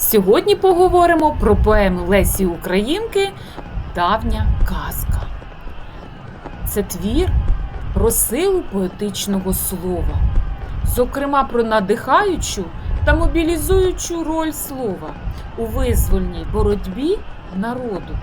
Сьогодні поговоримо про поему Лесі Українки Давня казка. Це твір про силу поетичного слова, зокрема про надихаючу та мобілізуючу роль слова у визвольній боротьбі народу.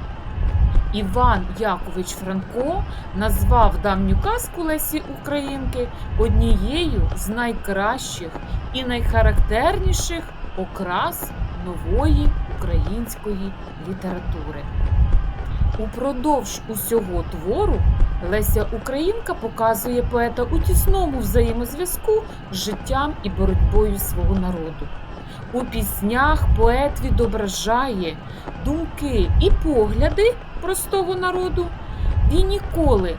Іван Якович Франко назвав давню казку Лесі Українки однією з найкращих і найхарактерніших окрас нової української літератури. Упродовж усього твору Леся Українка показує поета у тісному взаємозв'язку з життям і боротьбою свого народу. У піснях поет відображає думки і погляди простого народу. Він ніколи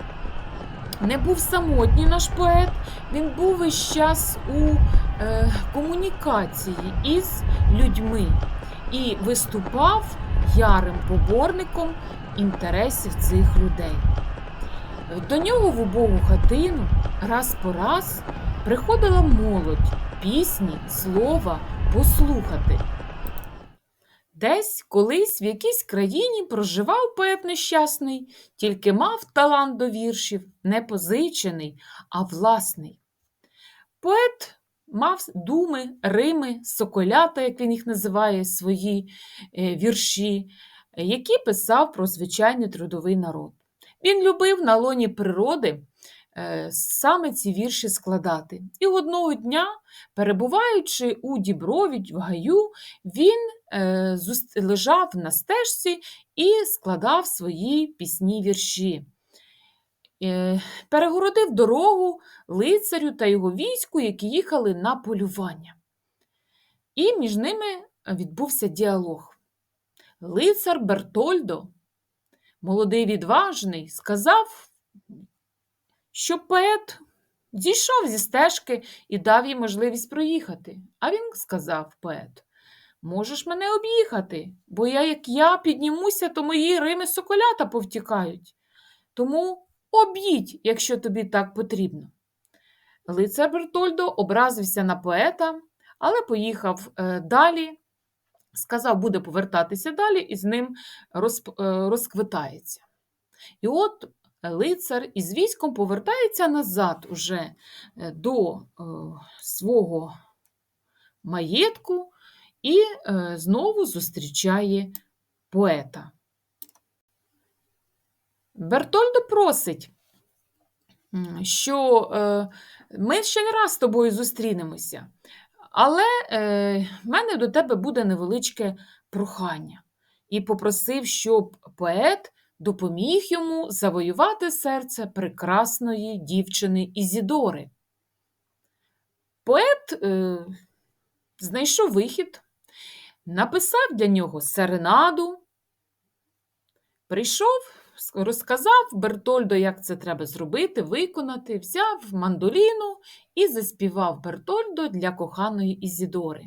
не був самотній наш поет, він був весь час у комунікації із людьми і виступав ярим поборником інтересів цих людей. До нього в убогу хатину раз по раз приходила молодь пісні, слова послухати. Десь колись в якійсь країні проживав поет нещасний, тільки мав талант до віршів не позичений, а власний. Поет мав думи, рими, соколята, як він їх називає, свої е, вірші, які писав про звичайний трудовий народ. Він любив на лоні природи е, саме ці вірші складати. І одного дня, перебуваючи у Діброві в гаю, він е, лежав на стежці і складав свої пісні вірші. Е, Перегородив дорогу лицарю та його війську, які їхали на полювання. І між ними відбувся діалог. Лицар Бертольдо, молодий відважний, сказав, що поет зійшов зі стежки і дав їй можливість проїхати. А він сказав поет, можеш мене об'їхати, бо я, як я піднімуся, то мої рими соколята повтікають. Тому об'їдь, якщо тобі так потрібно. Лицар Бертольдо образився на поета, але поїхав е, далі, сказав, буде повертатися далі і з ним розп- е, розквитається. І от лицар із військом повертається назад уже е, до свого маєтку і знову зустрічає поета. Бертольдо просить, що е, ми ще не раз з тобою зустрінемося, але е, в мене до тебе буде невеличке прохання. І попросив, щоб поет допоміг йому завоювати серце прекрасної дівчини Ізідори. Поет е, знайшов вихід, написав для нього серенаду, прийшов, розказав Бертольдо, як це треба зробити, виконати, взяв мандоліну і заспівав Бертольдо для коханої Ізідори.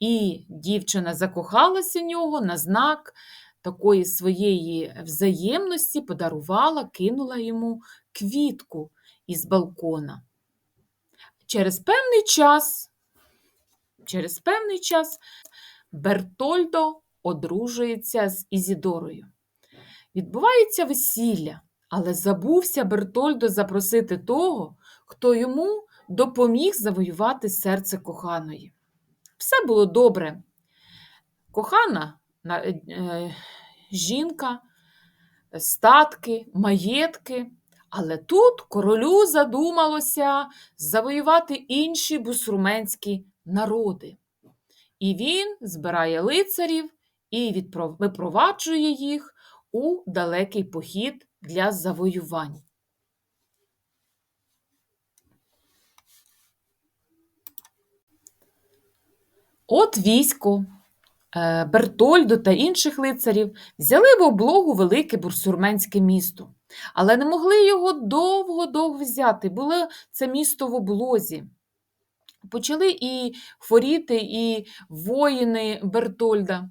І дівчина закохалася в нього на знак такої своєї взаємності, подарувала, кинула йому квітку із балкона. Через певний час, через певний час Бертольдо одружується з Ізідорою. Відбувається весілля, але забувся Бертольдо запросити того, хто йому допоміг завоювати серце коханої. Все було добре. Кохана е, жінка, статки, маєтки. Але тут королю задумалося завоювати інші бусурменські народи. І він збирає лицарів і випроваджує їх у далекий похід для завоювань. От військо е, Бертольдо та інших лицарів взяли в облогу велике бурсурменське місто, але не могли його довго-довго взяти. Було це місто в облозі. Почали і хворіти, і воїни Бертольда.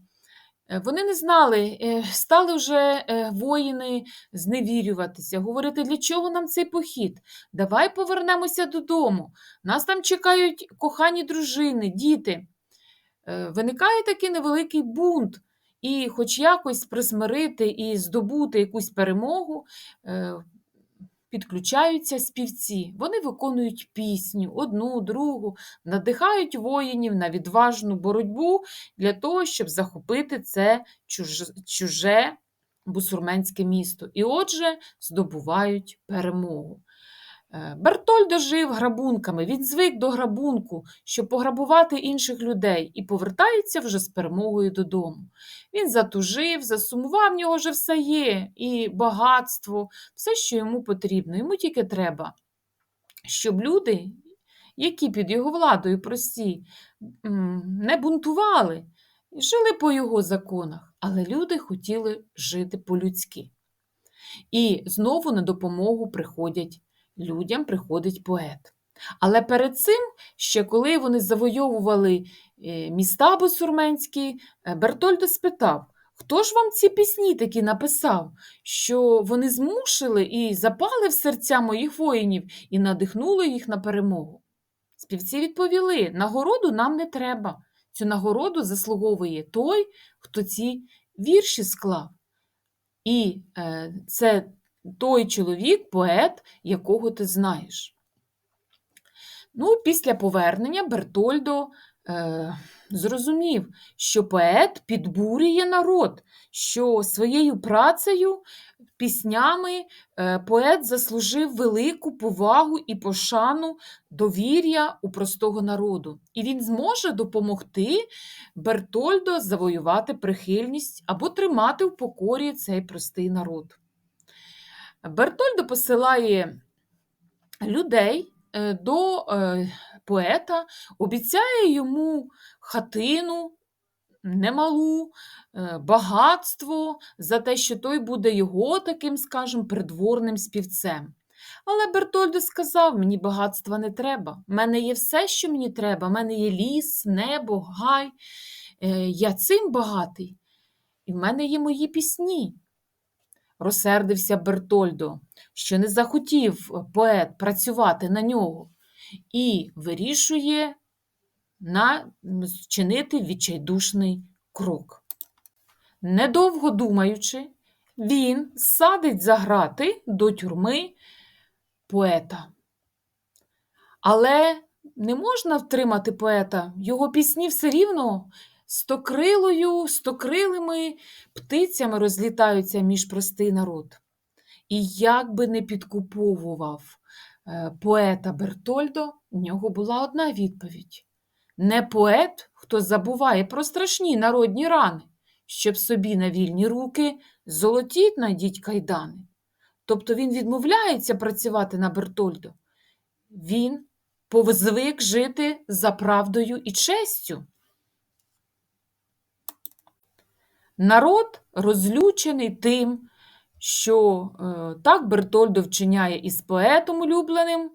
Е, Вони не знали, е, стали вже е, воїни зневірюватися, говорити, для чого нам цей похід? Давай повернемося додому. Нас там чекають кохані дружини, діти. виникає такий невеликий бунт, і хоч якось присмирити і здобути якусь перемогу, підключаються співці. Вони виконують пісню одну, другу, надихають воїнів на відважну боротьбу для того, щоб захопити це чуже, бусурменське місто. І отже, здобувають перемогу. Е, Бертольдо жив грабунками, він звик до грабунку, щоб пограбувати інших людей, і повертається вже з перемогою додому. Він затужив, засумував, в нього вже все є, і багатство, все, що йому потрібно. Йому тільки треба, щоб люди, які під його владою прості, не бунтували, жили по його законах, але люди хотіли жити по-людськи. І знову на допомогу приходять людям, приходить поет. Але перед цим, ще коли вони завойовували е, міста бусурменські, е, Бертольдо спитав, хто ж вам ці пісні такі написав, що вони змушили і запали в серця моїх воїнів і надихнули їх на перемогу. Співці відповіли: нагороду нам не треба. Цю нагороду заслуговує той, хто ці вірші склав. І е, це той чоловік, поет, якого ти знаєш. Ну, після повернення Бертольдо е, зрозумів, що поет підбурює народ, що своєю працею, піснями е, поет заслужив велику повагу і пошану довір'я у простого народу. І він зможе допомогти Бертольдо завоювати прихильність або тримати в покорі цей простий народ. Бертольдо посилає людей е, до е, поета, обіцяє йому хатину немалу, е, багатство за те, що той буде його таким, скажімо, придворним співцем. Але Бертольдо сказав: мені багатства не треба. В мене є все, що мені треба. В мене є ліс, небо, гай. Я цим багатий. І в мене є мої пісні. Розсердився Бертольдо, що не захотів поет працювати на нього, і вирішує на чинити відчайдушний крок. Недовго думаючи, він садить за грати до тюрми поета. Але не можна втримати поета, його пісні все рівно стокрилою, стокрилими птицями розлітаються між простий народ. І як би не підкуповував е, поета Бертольдо, в нього була одна відповідь: не поет, хто забуває про страшні народні рани, щоб собі на вільні руки золотіть надіть кайдани. Тобто він відмовляється працювати на Бертольдо. Він повзвик жити за правдою і честю. Народ розлючений тим, що е, так Бертольдо вчиняє із поетом улюбленим,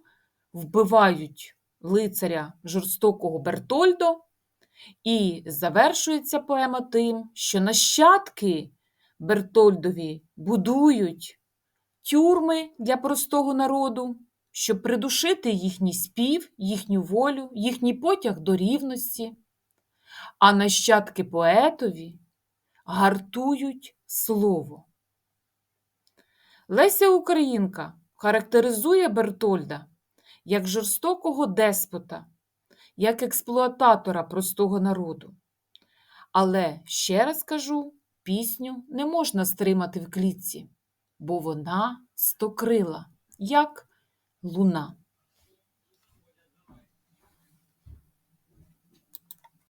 вбивають лицаря жорстокого Бертольдо, і завершується поема тим, що нащадки Бертольдові будують тюрми для простого народу, щоб придушити їхній спів, їхню волю, їхній потяг до рівності, а нащадки поетові гартують слово. Леся Українка характеризує Бертольда як жорстокого деспота, як експлуататора простого народу. Але ще раз кажу, пісню не можна стримати в клітці, бо вона стокрила, як луна.